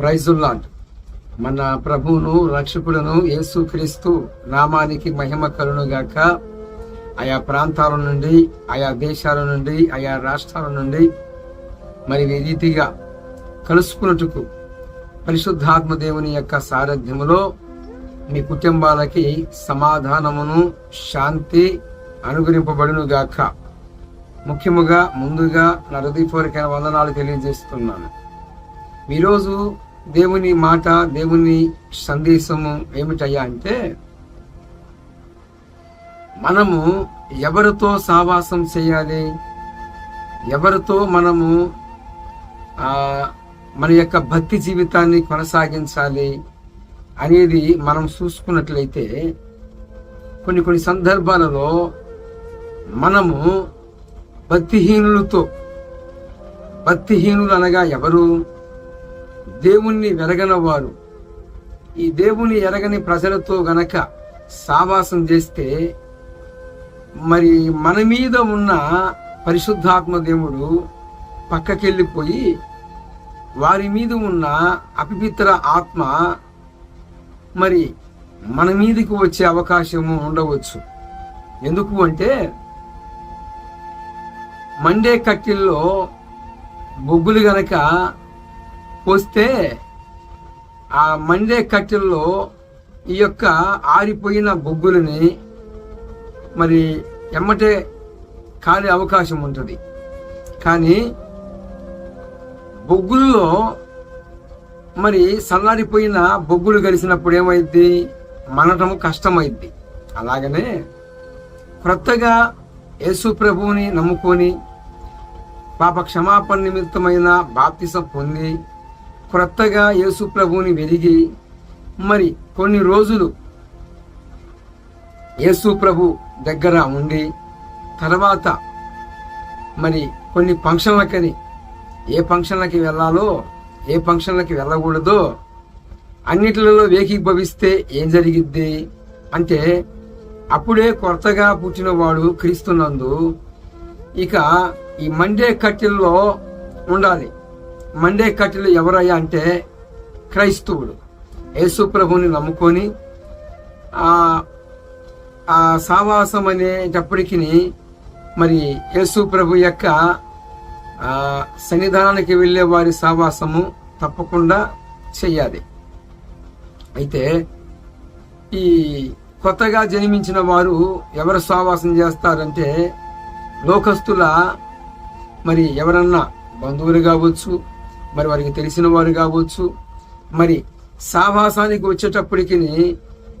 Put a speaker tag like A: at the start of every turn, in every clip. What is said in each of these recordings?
A: ప్రైజుల్లాడ్ మన ప్రభువును రక్షకుడును యేసుక్రీస్తు నామానికి మహిమ కలునుగాక ఆయా ప్రాంతాల నుండి ఆయా దేశాల నుండి ఆయా రాష్ట్రాల నుండి మరి ఈ రీతిగా కలుసుకున్నట్టుకు పరిశుద్ధాత్మ దేవుని యొక్క సారథ్యములో మీ కుటుంబాలకి సమాధానమును శాంతి అనుగ్రహింపబడునుగాక ముఖ్యముగా ముందుగా నా హృదయపూర్వకమైన వందనాలు తెలియజేస్తున్నాను. ఈరోజు దేవుని మాట దేవుని సందేశము ఏమిటయ్యా అంటే మనము ఎవరితో సావాసం చేయాలి? ఎవరితో మనము మన యొక్క భక్తి జీవితాన్ని కొనసాగించాలి అనేది మనం చూసుకున్నట్లయితే కొన్ని కొన్ని సందర్భాలలో మనము భక్తిహీనులతో భక్తిహీనులు అనగా ఎవరు? దేవుణ్ణి వెరగనవారు ఈ దేవుని ఎరగని ప్రజలతో గనక సావాసం చేస్తే మరి మన మీద ఉన్న పరిశుద్ధాత్మ దేవుడు పక్కకెళ్ళిపోయి వారి మీద ఉన్న అపిపిత్ర ఆత్మ మరి మన మీదకి వచ్చే అవకాశము ఉండవచ్చు. ఎందుకు అంటే మండే కట్టెల్లో బొగ్గులు గనక పోస్తే ఆ మండే కట్టెల్లో ఈ యొక్క ఆరిపోయిన బొగ్గులని మరి ఎమ్మటే కాలే అవకాశం ఉంటుంది. కానీ బొగ్గుల్లో మరి సల్లారిపోయిన బొగ్గులు కలిసినప్పుడు ఏమైద్ది? మనటం కష్టమైద్ది. అలాగనే క్రొత్తగా యేసు ప్రభువుని నమ్ముకొని పాప క్షమాపణ నిమిత్తమైన బాప్తిసం పొంది క్రొత్తగా యేసు ప్రభువుని వెలిగి మరి కొన్ని రోజులు యేసు ప్రభు దగ్గర ఉండి తర్వాత మరి కొన్ని ఫంక్షన్లకని ఏ ఫంక్షన్లకి వెళ్ళాలో ఏ ఫంక్షన్లకి వెళ్ళకూడదో అన్నిటిలో వేకీభవిస్తే ఏం జరిగిద్ది? అంటే అప్పుడే కొత్తగా పుట్టినవాడు క్రీస్తునందు ఇక ఈ మండే కట్టెల్లో ఉండాలి. మండే కట్టెలు ఎవరయ్యా అంటే క్రైస్తవుడు. యేసు ప్రభుని నమ్ముకొని ఆ సావాసం అనేటప్పటికి మరి యేసు ప్రభు యొక్క సన్నిధానానికి వెళ్ళే వారి సావాసము తప్పకుండా చెయ్యాలి అయితే ఈ కొత్తగా జన్మించిన వారు ఎవరు సావాసం చేస్తారంటే లోకస్తుల మరి ఎవరన్నా బంధువులు కావచ్చు మరి వారికి తెలిసిన వారు కావచ్చు. మరి సావాసానికి వచ్చేటప్పటికి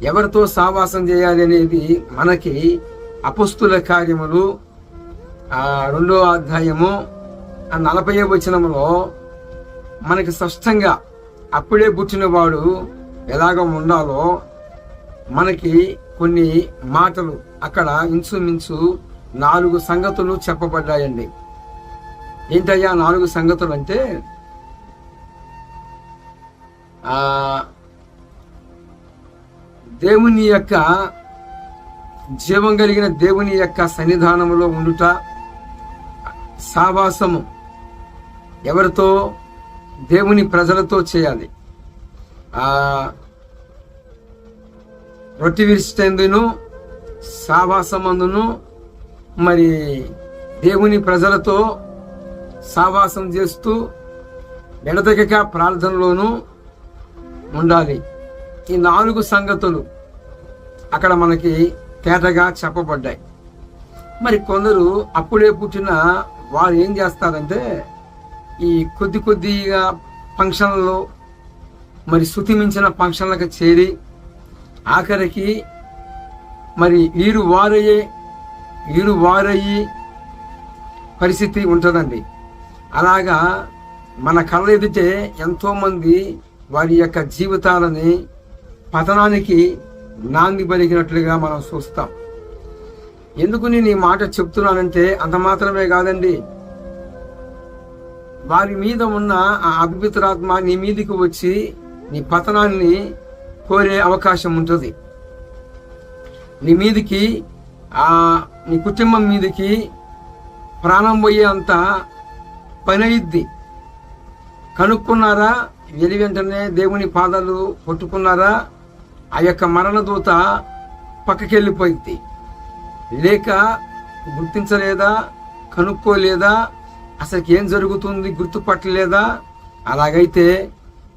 A: ఎవరితో సావాసం చేయాలి అనేది మనకి అపుస్తుల కార్యములు రెండో అధ్యాయము నలభై వచనములో మనకి స్పష్టంగా అప్పుడే పుట్టినవాడు ఎలాగ ఉండాలో మనకి కొన్ని మాటలు అక్కడ ఇంచుమించు నాలుగు సంగతులు చెప్పబడ్డాయండి. ఏంటయ్యా నాలుగు సంగతులు అంటే దేవుని యొక్క జీవం కలిగిన దేవుని యొక్క సన్నిధానంలో ఉండుట సావాసము ఎవరితో? దేవుని ప్రజలతో చేయాలి. రొట్టి విరిచిటందును సావాసమందును మరి దేవుని ప్రజలతో సావాసం చేస్తూ ఎడతెగక ప్రార్థనలోనూ ఉండాలి. ఈ నాలుగు సంగతులు అక్కడ మనకి తేటగా చెప్పబడ్డాయి. మరి కొందరు అప్పుడే పుట్టిన వారు ఏం చేస్తారంటే ఈ కొద్ది కొద్దిగా ఫంక్షన్లలో మరి శృతి మించిన ఫంక్షన్లకు చేరి ఆఖరికి మరి వీరు వారయ్యే వీరు వారయ్యి పరిస్థితి ఉంటుందండి. అలాగా మన కళ్ళ ఎదుటే ఎంతోమంది వారి యొక్క జీవితాలని పతనానికి నాంది పలికినట్లుగా మనం చూస్తాం. ఎందుకు నేను ఈ మాట చెప్తున్నానంటే అంత మాత్రమే కాదండి. వారి మీద ఉన్న ఆ అభిపిత్రాత్మ నీ మీదికి వచ్చి నీ పతనాన్ని కోరే అవకాశం ఉంటుంది. నీ మీదికి ఆ నీ కుటుంబం మీదికి ప్రాణం పోయే అంత పని అయింది కనుక్కున్నారా? ఎలి వెంటనే దేవుని పాదాలు పట్టుకున్నారా? ఆ యొక్క మరణదూత దూత పక్కకెళ్ళిపోయింది. లేక గుర్తించలేదా? కనుక్కోలేదా? అసలు ఏం జరుగుతుంది? గుర్తుపట్టలేదా? అలాగైతే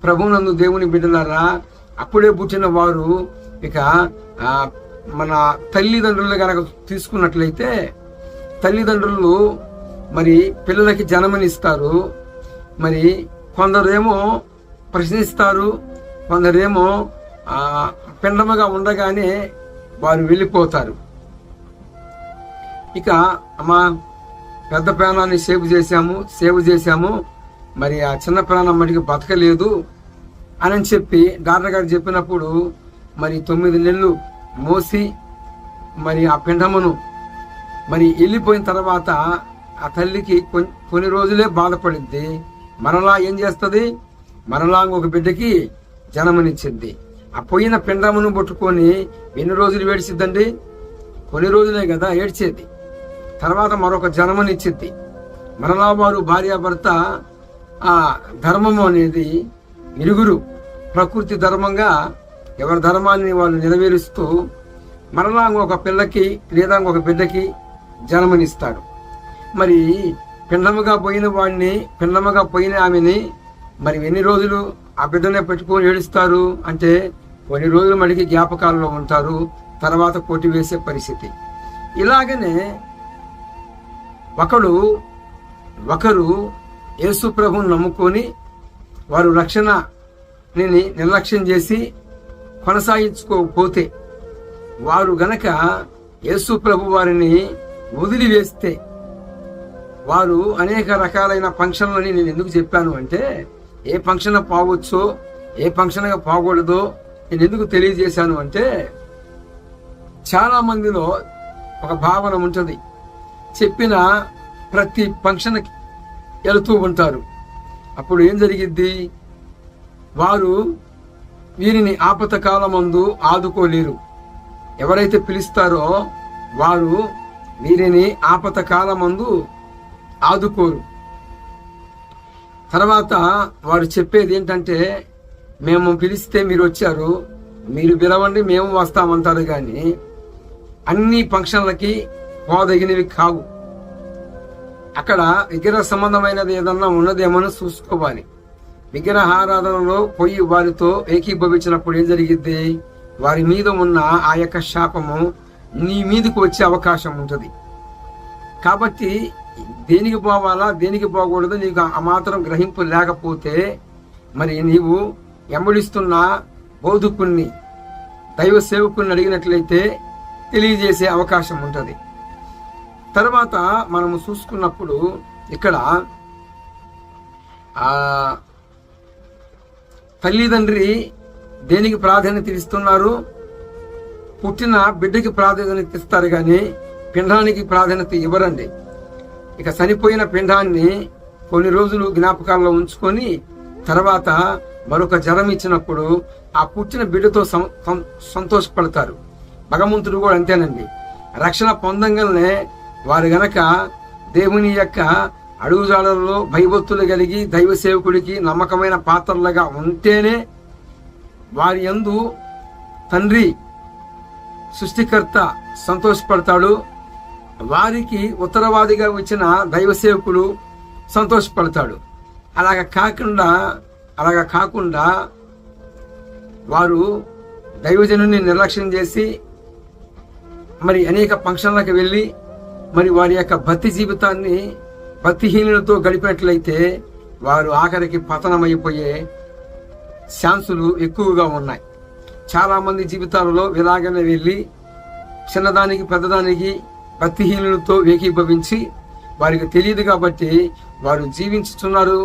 A: ప్రభునందు దేవుని బిడ్డలారా అప్పుడే పుట్టిన వారు ఇక మన తల్లిదండ్రులు గనక తీసుకున్నట్లయితే తల్లిదండ్రులు మరి పిల్లలకి జన్మనిస్తారు. మరి కొందరేమో ప్రశ్నిస్తారు. కొందరేమో పిండముగా ఉండగానే వారు వెళ్ళిపోతారు. ఇక మా పెద్ద ప్రాణాన్ని సేవ్ చేశాము సేవ్ చేశాము. మరి ఆ చిన్న ప్రాణం మటుకు బతకలేదు అని చెప్పి డాక్టర్ గారు చెప్పినప్పుడు మరి తొమ్మిది నెలలు మోసి మరి ఆ పిండమును మరి వెళ్ళిపోయిన తర్వాత ఆ తల్లికి కొన్ని కొన్ని రోజులే బాధపడింది మరలా ఏం చేస్తుంది? మరలా ఒక బిడ్డకి జన్మనిచ్చింది. ఆ పోయిన పిండమును పట్టుకొని ఎన్ని రోజులు ఏడ్చిద్దండి? కొన్ని రోజులే కదా ఏడ్చేది. తర్వాత మరొక జన్మనిచ్చింది. మరలా వారు భార్యాభర్త ఆ ధర్మము అనేది ఇరుగురు ప్రకృతి ధర్మంగా ఎవరి ధర్మాన్ని వాళ్ళు నెరవేరుస్తూ మరలా ఒక పిల్లకి లేదా ఒక బిడ్డకి జన్మనిస్తాడు. మరి పిండముగా పోయిన వాడిని పిండముగా పోయిన ఆమెని మరి ఎన్ని రోజులు ఆ బిడ్డనే పెట్టుకొని ఏడుస్తారు అంటే కొన్ని రోజులు మడికి జ్ఞాపకాలలో ఉంటారు తర్వాత పోటీ వేసే పరిస్థితి. ఇలాగనే ఒకడు ఒకరు యేసు ప్రభుని నమ్ముకొని వారు రక్షణని నిర్లక్ష్యం చేసి కొనసాగించుకోకపోతే వారు గనక యేసు ప్రభు వారిని వదిలివేస్తే వారు అనేక రకాలైన ఫంక్షన్లని నేను ఎందుకు చెప్పాను అంటే ఏ ఫంక్షన్ పోవచ్చో ఏ ఫంక్షన్గా పోకూడదో నేను ఎందుకు తెలియజేశాను అంటే చాలా మందిలో ఒక భావన ఉంటుంది. చెప్పిన ప్రతి ఫంక్షన్కి వెళుతూ ఉంటారు. అప్పుడు ఏం జరిగిద్ది? వారు వీరిని ఆపత కాలమందు ఆదుకోలేరు. ఎవరైతే పిలుస్తారో వారు వీరిని ఆపత కాలమందు ఆదుకోరు. తర్వాత వారు చెప్పేది ఏంటంటే మేము పిలిస్తే మీరు వచ్చారు మీరు పిలవండి మేము వస్తామంటారు కానీ అన్ని ఫంక్షన్లకి పోదగినవి కావు. అక్కడ విగ్రహ సంబంధమైనది ఏదన్నా ఉన్నదేమో చూసుకోవాలి. విగ్రహారాధనలో పోయి వారితో ఏకీభవించినప్పుడు ఏం జరిగిద్ది? వారి మీద ఉన్న ఆ యొక్క శాపము నీ మీదకు వచ్చే అవకాశం ఉంటుంది. కాబట్టి దేనికి పోవాలా? దేనికి పోకూడదు? నీకు ఆ మాత్రం గ్రహింపు లేకపోతే మరి నీవు ఎంబడిస్తున్న బోధకుణ్ణి దైవ సేవకుని అడిగినట్లయితే తెలియజేసే అవకాశం ఉంటుంది. తర్వాత మనము చూసుకున్నప్పుడు ఇక్కడ తల్లిదండ్రి దేనికి ప్రాధాన్యత ఇస్తున్నారు? పుట్టిన బిడ్డకి ప్రాధాన్యత ఇస్తారు కానీ పిండానికి ప్రాధాన్యత ఇవ్వరండి. ఇక చనిపోయిన పిండాన్ని కొన్ని రోజులు జ్ఞాపకాల్లో ఉంచుకొని తర్వాత మరొక జ్వరం ఇచ్చినప్పుడు ఆ పుట్టిన బిడ్డతో సం- సంతోషపడతారు. భగవంతుడు కూడా అంతేనండి. రక్షణ పొందంగానే వారు గనక దేవుని యొక్క అడుగుజాడల్లో భయభక్తులు కలిగి దైవ సేవకుడికి నమ్మకమైన పాత్రలుగా ఉంటేనే వారి యందు తండ్రి సృష్టికర్త సంతోషపడతాడు. వారికి ఉత్తరవాదిగా వచ్చిన దైవ సేవకుడు సంతోషపడతాడు. అలాగ కాకుండా అలాగ కాకుండా వారు దైవజనుని నిర్లక్ష్యం చేసి మరి అనేక ఫంక్షన్లకు వెళ్ళి మరి వారి యొక్క భక్తి జీవితాన్ని భక్తిహీనులతో గడిపినట్లయితే వారు ఆఖరికి పతనమైపోయే ఛాన్సులు ఎక్కువగా ఉన్నాయి. చాలామంది జీవితాలలో ఇలాగనే వెళ్ళి చిన్నదానికి పెద్దదానికి భక్తిహీనులతో ఏకీభవించి వారికి తెలియదు కాబట్టి వారు జీవించుతున్నారు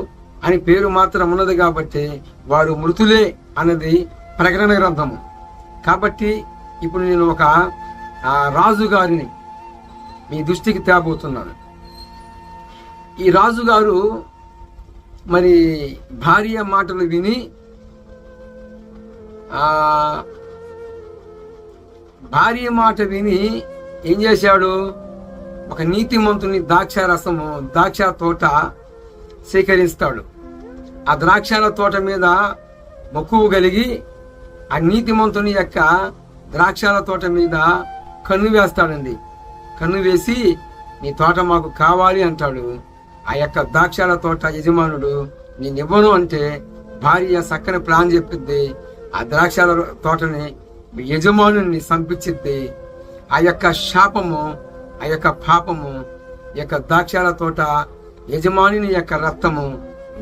A: అని పేరు మాత్రం ఉన్నది కాబట్టి వారు మృతులే అన్నది ప్రకటన గ్రంథము. కాబట్టి ఇప్పుడు నేను ఒక రాజుగారిని మీ దృష్టికి తేబోతున్నాను. ఈ రాజుగారు మరి భార్య మాటలు విని భార్య మాట విని ఏం చేశాడు? ఒక నీతిమంతుని ద్రాక్ష రసము ద్రాక్ష తోట సేకరిస్తాడు. ఆ ద్రాక్షాల తోట మీద మక్కువ కలిగి ఆ నీతిమంతుని యొక్క ద్రాక్షాల తోట మీద కన్ను వేస్తాడండి. కన్ను వేసి నీ తోట మాకు కావాలి అంటాడు. ఆ యొక్క ద్రాక్షాల తోట యజమానుడు నేనివ్వను అంటే భార్య చక్కని ప్లాన్ చెప్పిద్ది. ఆ ద్రాక్షాల తోటని యజమానుని సంపించిద్ది. ఆ యొక్క శాపము ఆ యొక్క పాపము ఈ యొక్క ద్రాక్షాల తోట యజమానిని యొక్క రక్తము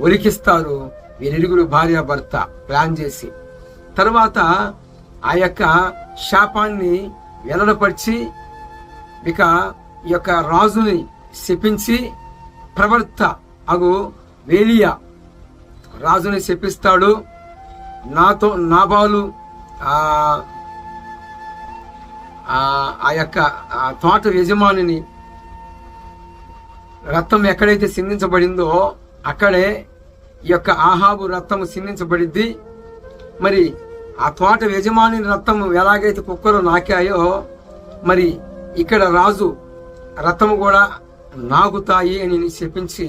A: ఒలికిస్తారు. వీరిరుగురు భార్య భర్త ప్లాన్ చేసి. తర్వాత ఆ యొక్క శాపాన్ని వెల్లడపరిచి ఇక ఈ యొక్క రాజుని శపించి ప్రవర్త అగు వేలియా రాజుని శపిస్తాడు. నాతో నాబాలు ఆ యొక్క ఆ తోట యజమానిని రక్తం ఎక్కడైతే సిందించబడిందో అక్కడే ఈ యొక్క ఆహాబు రక్తము సిందించబడిద్ది. మరి ఆ తోట యజమాని రక్తము ఎలాగైతే కుక్కలు నాకాయో మరి ఇక్కడ రాజు రక్తము కూడా నాగుతాయి అని చెప్పించి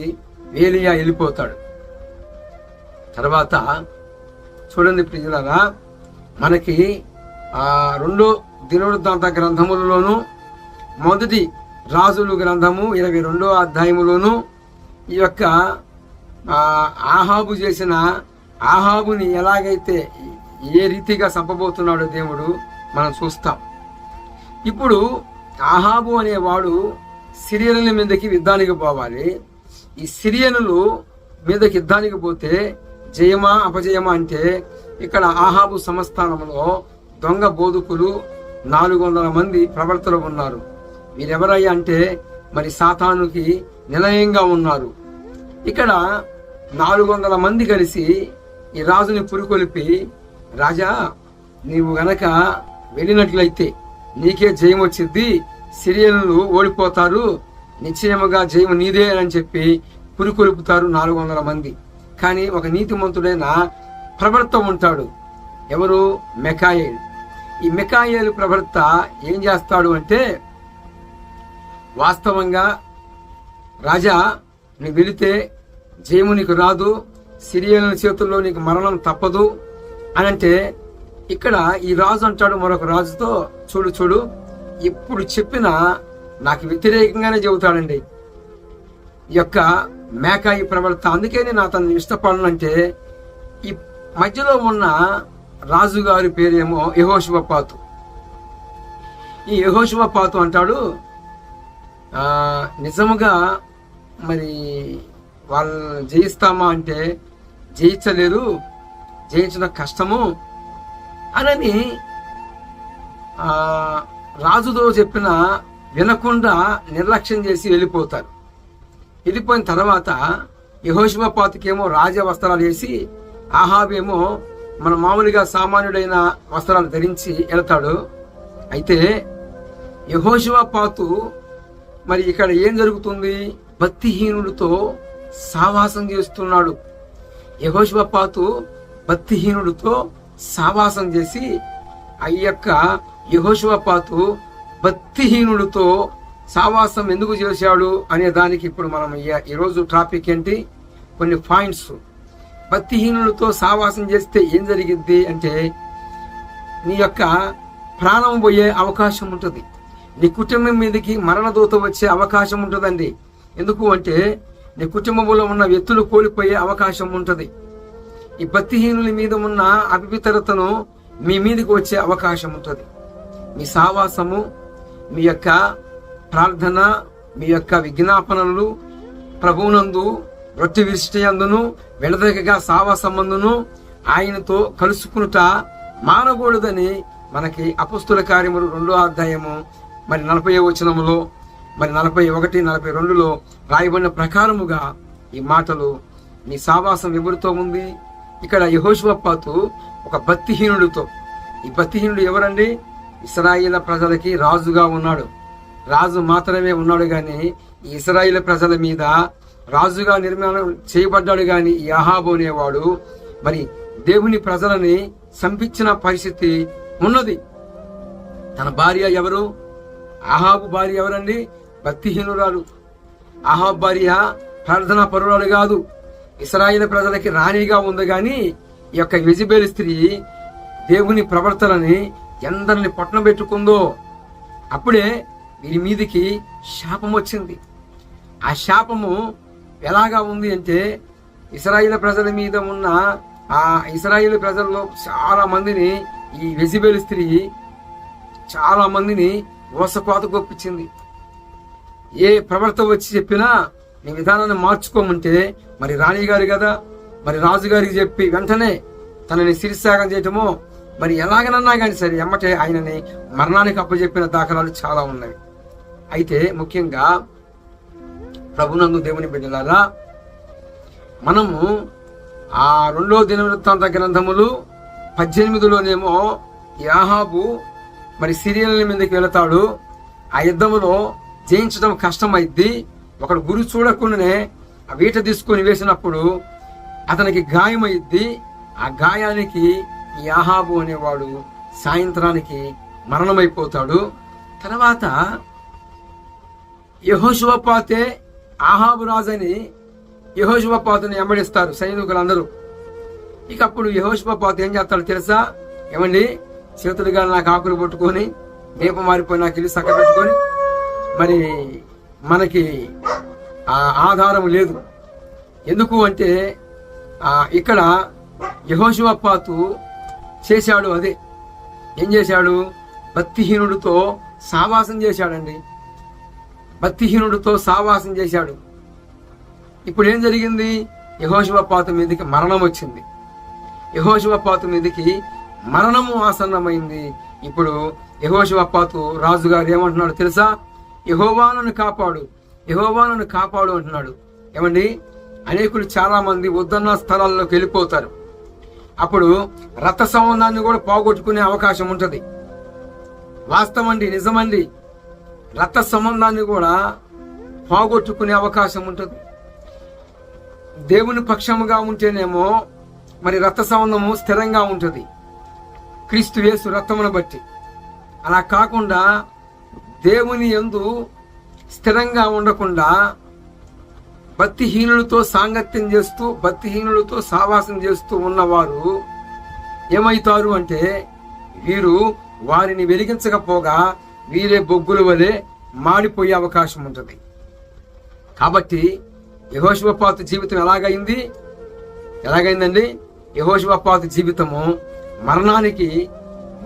A: వేలియా వెళ్ళిపోతాడు. తర్వాత చూడండి ప్రజలరా మనకి ఆ రెండో దినవృత్తాంత గ్రంథములలోను మొదటి రాజులు గ్రంథము ఇరవై రెండో అధ్యాయములోను ఈ యొక్క ఆహాబు చేసిన ఆహాబుని ఎలాగైతే ఏ రీతిగా చంపబోతున్నాడో దేవుడు మనం చూస్తాం. ఇప్పుడు ఆహాబు అనేవాడు సిరియనుల మీదకి యుద్ధానికి పోవాలి. ఈ సిరియనులు మీదకి యుద్ధానికి పోతే జయమా అపజయమా అంటే ఇక్కడ ఆహాబు సంస్థానంలో దొంగ బోధకులు నాలుగు వందల మంది ప్రవర్తలు ఉన్నారు. వీరెవరయ్యా అంటే మరి సాతానుకి నిలయంగా ఉన్నారు. ఇక్కడ నాలుగు వందల మంది కలిసి ఈ రాజుని పురుకొలిపి రాజా నీవు గనక వెళ్ళినట్లయితే నీకే జయం వచ్చింది సిరియన్లు ఓడిపోతారు. నిశ్చయముగా జయం నీదే అని చెప్పి పురుకొలుపుతారు నాలుగు వందల మంది. కానీ ఒక నీతిమంతుడైన ప్రవర్త ఉంటాడు. ఎవరు? మెకాయేల్. ఈ మికాయేలు ప్రవర్త ఏం చేస్తాడు అంటే వాస్తవంగా రాజా నువ్వు వెళితే జయము నీకు రాదు సిరియల చేతుల్లో నీకు మరణం తప్పదు అని అంటే ఇక్కడ ఈ రాజు అంటాడు మరొక రాజుతో చూడు చూడు ఇప్పుడు చెప్పిన నాకు వ్యతిరేకంగానే చెబుతాడండి. ఈ యొక్క మేక ఈ ప్రవర్త అందుకే నేను అతన్ని ఇష్టపడనంటే ఈ మధ్యలో ఉన్న రాజుగారి పేరేమో యహోశివపాతు ఈ యహోశివపాతు అంటాడు నిజముగా మరి వాళ్ళని జయిస్తామా అంటే జయించలేరు జయించడం కష్టము అనని రాజుతో చెప్పిన వినకుండా నిర్లక్ష్యం చేసి వెళ్ళిపోతారు. వెళ్ళిపోయిన తర్వాత యహోశివపాతికేమో రాజ వస్త్రాలు వేసి ఆహాబేమో మన మామూలుగా సామాన్యుడైన వస్త్రాలు ధరించి వెళ్తాడు అయితే యహోశివపాతు మరి ఇక్కడ ఏం జరుగుతుంది? భక్తిహీనుడితో సావాసం చేస్తున్నాడు. యహోశివపాతు భక్తిహీనుడితో సావాసం చేసి ఆ యొక్క యహోశివపాతు భక్తిహీనుడితో సావాసం ఎందుకు చేశాడు అనే దానికి ఇప్పుడు మనం ఈ- ఈరోజు టాపిక్ ఏంటి? కొన్ని పాయింట్స్ భక్తిహీనులతో సావాసం చేస్తే ఏం జరిగిద్ది అంటే నీ యొక్క ప్రాణం పోయే అవకాశం ఉంటుంది. నీ కుటుంబం మీదకి మరణదూత వచ్చే అవకాశం ఉంటుందండి. ఎందుకు అంటే నీ కుటుంబంలో ఉన్న వ్యక్తులు కోల్పోయే అవకాశం ఉంటుంది. ఈ భక్తిహీనుల మీద ఉన్న అపవిత్రతను మీ మీదకి వచ్చే అవకాశం ఉంటుంది. మీ సావాసము మీ యొక్క ప్రార్థన మీ యొక్క విజ్ఞాపనలు ప్రభువునందు రొట్టె విరిష్టయందును విడదగగా సావాసమందును ఆయనతో కలుసుకునుట మానకూడదని మనకి అపుస్తుల కార్యములు రెండో అధ్యాయము మరి నలభై వచనములో మరి నలభై ఒకటి నలభై రెండులో రాయబడిన ప్రకారముగా ఈ మాటలు నీ సావాసం ఎవరితో ఉంది? ఇక్కడ యహోషువపాతు ఒక భక్తిహీనుడితో. ఈ భక్తిహీనుడు ఎవరండి? ఇస్రాయిల ప్రజలకి రాజుగా ఉన్నాడు. రాజు మాత్రమే ఉన్నాడు కానీ ఈ ఇస్రాయిల్ ప్రజల మీద రాజుగా నిర్మాణం చేయబడ్డాడు గాని ఈ అహాబు అనేవాడు మరి దేవుని ప్రజలని సంపించిన పరిస్థితి ఉన్నది. తన భార్య ఎవరు? అహాబు భార్య ఎవరండి? భక్తిహీనురాలు అహాబ్ భార్య ప్రార్థనా పరురాలు కాదు. ఇస్రాయిల్ ప్రజలకి రాణిగా ఉంది కానీ ఈ యొక్క యజబేల్ స్త్రీ దేవుని ప్రవర్తనని ఎందరిని పొట్టన పెట్టుకుందో అప్పుడే వీరి మీదికి శాపం వచ్చింది ఆ శాపము ఎలాగా ఉంది అంటే ఇస్రాయిల్ ప్రజల మీద ఉన్న ఆ ఇస్రాయిల్ ప్రజల్లో చాలా మందిని ఈ వెజిబెల్ స్త్రీ చాలా మందిని ఓసకోత గొప్పించింది. ఏ ప్రవర్త వచ్చి చెప్పినా నీ విధానాన్ని మార్చుకోమంటే మరి రాణి గారు కదా మరి రాజుగారికి చెప్పి వెంటనే తనని శిరసాగం చేయటమో మరి ఎలాగనన్నా కానీ సరే ఎమ్మటే ఆయనని మరణానికి అప్పచెప్పిన దాఖలాలు చాలా ఉన్నాయి. అయితే ముఖ్యంగా ప్రభునందు దేవుని బిడ్డలారా మనము ఆ రెండో దినవృత్తాంత గ్రంథములు పద్దెనిమిదిలోనేమో యాహాబు మరి సిరియల మీదకి వెళతాడు. ఆ యుద్ధములో జయించడం కష్టమైద్ది. ఒకడు గురి చూడకుండానే ఆ వీట తీసుకొని వేసినప్పుడు అతనికి గాయమైద్ది. ఆ గాయానికి ఈ అనేవాడు సాయంత్రానికి మరణమైపోతాడు. తర్వాత యహోశివపాతే ఆహాబు అని యహోశివపాతుని వెంబడిస్తారు సైనికులందరూ. ఇక అప్పుడు యహోశివపాతు ఏం చేస్తాడు తెలుసా? ఏమండి? చేతులుగా నాకు ఆకులు పట్టుకొని దీపం మారిపోయి నాకు ఇల్లు సక్క పెట్టుకొని మరి మనకి ఆ ఆధారం లేదు. ఎందుకు అంటే ఇక్కడ యహోశివపాతు చేశాడు అదే. ఏం చేశాడు? భక్తిహీనుడితో సావాసం చేశాడండి. భక్తిహీనుడితో సావాసం చేశాడు. ఇప్పుడు ఏం జరిగింది యహోశివపాతు మీదకి మరణం వచ్చింది. యహోశివపాతు మీదకి మరణము ఆసన్నమైంది. ఇప్పుడు యహోశివపాతు రాజుగారు ఏమంటున్నాడు తెలుసా? యహోవాను కాపాడు. యహోవాను కాపాడు అంటున్నాడు. ఏమండి? అనేకులు చాలా మంది వద్దన్న స్థలాల్లోకి వెళ్ళిపోతారు. అప్పుడు రథ సంబంధాన్ని కూడా పోగొట్టుకునే అవకాశం ఉంటుంది. వాస్తవం అండి నిజమండి. రక్త సంబంధాన్ని కూడా పోగొట్టుకునే అవకాశం ఉంటుంది. దేవుని పక్షముగా ఉంటేనేమో మరి రక్త సంబంధము స్థిరంగా ఉంటుంది. క్రీస్తు వేసు రక్తమును బట్టి. అలా కాకుండా దేవుని ఎందు స్థిరంగా ఉండకుండా భక్తిహీనులతో సాంగత్యం చేస్తూ భక్తిహీనులతో సావాసం చేస్తూ ఉన్నవారు ఏమవుతారు అంటే వీరు వారిని వెలిగించకపోగా వీరే బొగ్గుల వలె మాడిపోయే అవకాశం ఉంటుంది. కాబట్టి యహోశివపాత జీవితం ఎలాగైంది? ఎలాగైందండి? యహోశివపాత జీవితము మరణానికి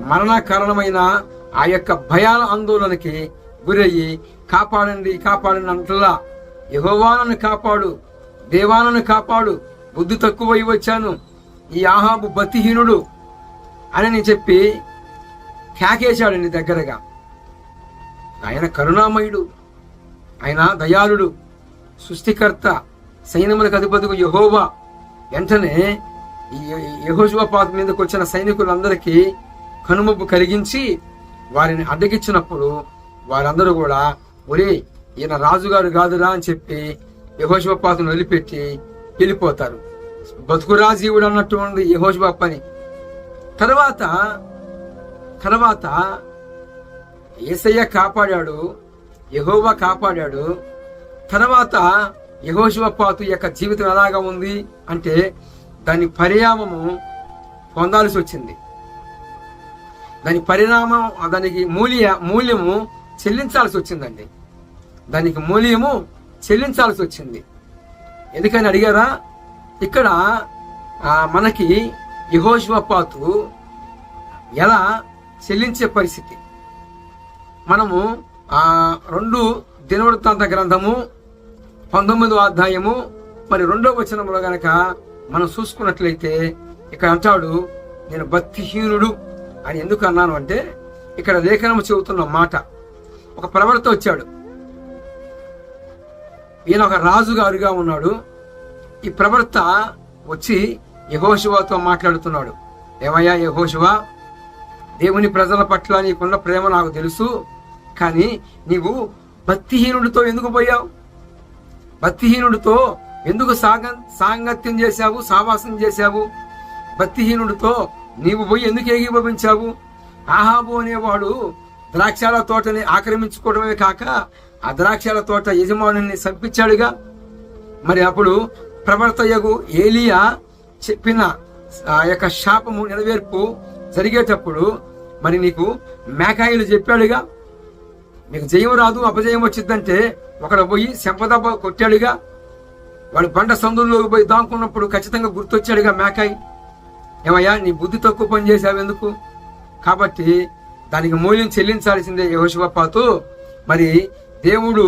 A: మరణ కారణమైన ఆ యొక్క భయాల ఆందోళనకి గురయ్యి కాపాడండి కాపాడండి అంటలా యహోవానను కాపాడు దేవానను కాపాడు బుద్ధి తక్కువై వచ్చాను. ఈ ఆహాబు బతిహీనుడు అని నేను చెప్పి కేకేశాడండి దగ్గరగా. ఆయన కరుణామయుడు ఆయన దయాళుడు సృష్టికర్త సైన్యములకు అధిపతికు యహోవా. వెంటనే ఈ పాత మీదకి వచ్చిన సైనికులందరికీ కనుమబ్బు కలిగించి వారిని అడ్డగించినప్పుడు వారందరూ కూడా ఒరే ఈయన రాజుగారు కాదురా అని చెప్పి యహోశివపాతను వదిలిపెట్టి వెళ్ళిపోతారు. బతుకురాజీవుడు అన్నట్టు ఉంది యహోశివప్పని తర్వాత తర్వాత ఏసయ్య కాపాడాడు యహోవా కాపాడాడు తర్వాత యహోశివపాతు యొక్క జీవితం ఎలాగా ఉంది అంటే దాని పరిణామము పొందాల్సి వచ్చింది. దాని పరిణామం దానికి మూల్య మూల్యము చెల్లించాల్సి వచ్చిందండి. దానికి మూల్యము చెల్లించాల్సి వచ్చింది. ఎందుకని అడిగారా? ఇక్కడ మనకి యహోశివపాతు ఎలా చెల్లించే పరిస్థితి? మనము ఆ రెండు దినవృత్తాంత గ్రంథము పంతొమ్మిదో అధ్యాయము మరి రెండో వచనంలో గనక మనం చూసుకున్నట్లయితే ఇక్కడ అంటాడు నేను భక్తిహీనుడు అని ఎందుకు అన్నాను అంటే ఇక్కడ లేఖనము చెబుతున్న మాట. ఒక ప్రవర్త వచ్చాడు. ఈయన ఒక రాజుగారుగా ఉన్నాడు. ఈ ప్రవర్త వచ్చి యహోశివాతో మాట్లాడుతున్నాడు. ఏమయ్యా యహోశివా దేవుని ప్రజల పట్ల నీకున్న ప్రేమ నాకు తెలుసు కానీ నీవు భక్తిహీనుడితో ఎందుకు పోయావు? భక్తిహీనుడితో ఎందుకు సాగ సాంగత్యం చేశావు సావాసం చేశావు? భక్తిహీనుడితో నీవు పోయి ఎందుకు ఏకీభవించావు? ఆహాబు అనేవాడు ద్రాక్షాల తోటని ఆక్రమించుకోవడమే కాక ఆ ద్రాక్షాల తోట యజమానుని చంపించాడుగా. మరి అప్పుడు ప్రవర్తయగు ఏలియా చెప్పిన ఆ యొక్క శాపము నెరవేర్పు జరిగేటప్పుడు మరి నీకు మేకాయిలు చెప్పాడుగా? నీకు జయం రాదు అపజయం వచ్చిందంటే ఒకడు పోయి సంపద కొట్టాడుగా? వాడు బండ సందుల్లోకి పోయి దాంకున్నప్పుడు ఖచ్చితంగా గుర్తొచ్చాడుగా మేకాయి ఏమయ్యా నీ బుద్ధి తక్కువ పని చేసావు ఎందుకు? కాబట్టి దానికి మూల్యం చెల్లించాల్సిందే యహోశివపాతు మరి దేవుడు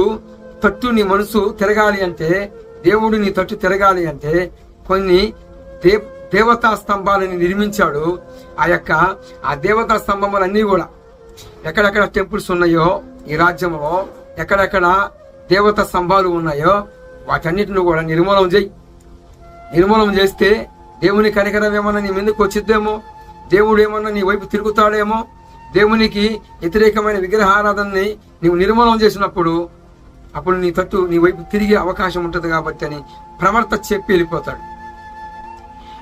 A: తట్టు నీ మనసు తిరగాలి అంటే దేవుడు నీ తట్టు తిరగాలి అంటే కొన్ని దే దేవతా స్తంభాలని నిర్మించాడు. ఆ యొక్క ఆ దేవతా స్తంభములన్నీ కూడా ఎక్కడెక్కడ టెంపుల్స్ ఉన్నాయో ఈ రాజ్యంలో ఎక్కడెక్కడ దేవత స్తంభాలు ఉన్నాయో వాటన్నిటిని కూడా నిర్మూలన చేయి. నిర్మూలన చేస్తే దేవుని కనికరం ఏమన్నా నీ ముందుకు వచ్చిద్దేమో? దేవుడు ఏమన్నా నీ వైపు తిరుగుతాడేమో? దేవునికి వ్యతిరేకమైన విగ్రహారాధనని నీవు నిర్మూలన చేసినప్పుడు అప్పుడు నీ తట్టు నీ వైపు తిరిగే అవకాశం ఉంటుంది కాబట్టి అని ప్రవర్త చెప్పి వెళ్ళిపోతాడు.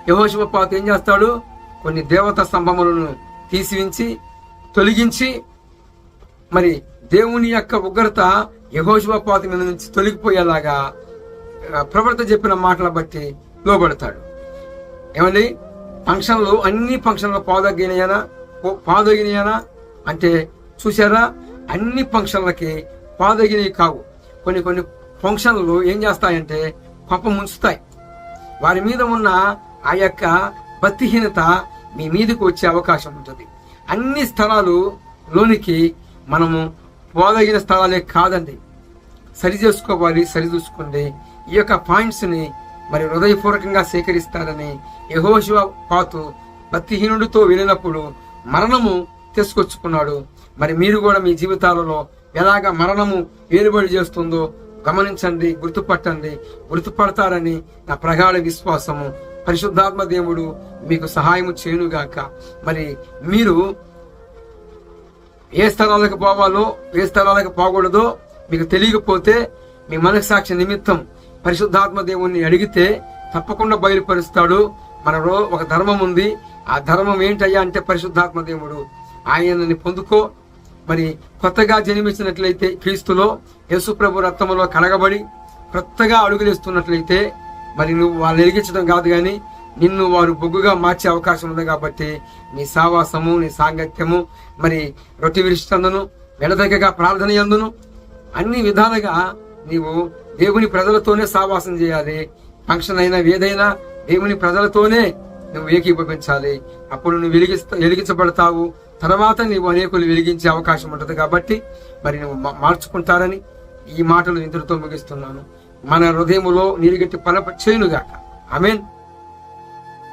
A: యహోశివపాత ఏం చేస్తాడు? కొన్ని దేవత స్తంభములను తీసివించి తొలగించి మరి దేవుని యొక్క ఉగ్రత యహోశివపాత మీద నుంచి తొలగిపోయేలాగా ప్రవర్త చెప్పిన మాటల బట్టి లోబడతాడు. ఏమండి? ఫంక్షన్లు అన్ని ఫంక్షన్లు పాదగినయనా? పాదగినయనా? అంటే చూసారా అన్ని ఫంక్షన్లకి పాదగినవి కావు. కొన్ని కొన్ని ఫంక్షన్లు ఏం చేస్తాయంటే పంప ముంచుతాయి వారి మీద ఉన్న ఆ యొక్క భక్తిహీనత మీ మీదకి వచ్చే అవకాశం ఉంటుంది. అన్ని స్థలాలు లోనికి మనము పోదగిన స్థలాలే కాదండి. సరి చేసుకోవాలి సరి చూసుకోండి. ఈ యొక్క పాయింట్స్ని మరి హృదయపూర్వకంగా సేకరిస్తారని యహోశివ పాతు భక్తిహీనుడితో వెళ్ళినప్పుడు మరణము తీసుకొచ్చుకున్నాడు. మరి మీరు కూడా మీ జీవితాలలో ఎలాగ మరణము వేలుబడి చేస్తుందో గమనించండి గుర్తుపట్టండి. గుర్తుపడతారని నా ప్రగాఢ విశ్వాసము పరిశుద్ధాత్మ దేవుడు మీకు సహాయము చేయునుగాక. మరి మీరు ఏ స్థలాలకు పోవాలో ఏ స్థలాలకు పోకూడదో మీకు తెలియకపోతే మీ మనస్సాక్షి నిమిత్తం పరిశుద్ధాత్మ దేవుణ్ణి అడిగితే తప్పకుండా బయలుపరుస్తాడు. మనలో ఒక ధర్మం ఉంది. ఆ ధర్మం ఏంటయ్యా అంటే పరిశుద్ధాత్మ దేవుడు. ఆయనని పొందుకో. మరి కొత్తగా జన్మించినట్లయితే క్రీస్తులో యేసుప్రభు రక్తములో కడగబడి కొత్తగా అడుగులేస్తున్నట్లయితే మరి నువ్వు వాళ్ళు ఎరిగించడం కాదు కానీ నిన్ను వారు బొగ్గుగా మార్చే అవకాశం ఉంది కాబట్టి నీ సావాసము నీ సాంగత్యము మరి రొట్టి విరిష్టందును వెనదగ్గగా ప్రార్థన ఎందును అన్ని విధాలుగా నీవు దేవుని ప్రజలతోనే సావాసం చేయాలి. ఫంక్షన్ అయినా ఏదైనా దేవుని ప్రజలతోనే నువ్వు ఏకీభవించాలి. అప్పుడు నువ్వు వెలిగిస్తా వెలిగించబడతావు. తర్వాత నీవు అనేకులు వెలిగించే అవకాశం ఉంటుంది కాబట్టి మరి నువ్వు మా- మార్చుకుంటారని ఈ మాటలు ఇంతటితో ముగిస్తున్నాను. మన హృదయములో నీరుగట్టి పలప చేయునుగాక. మీన్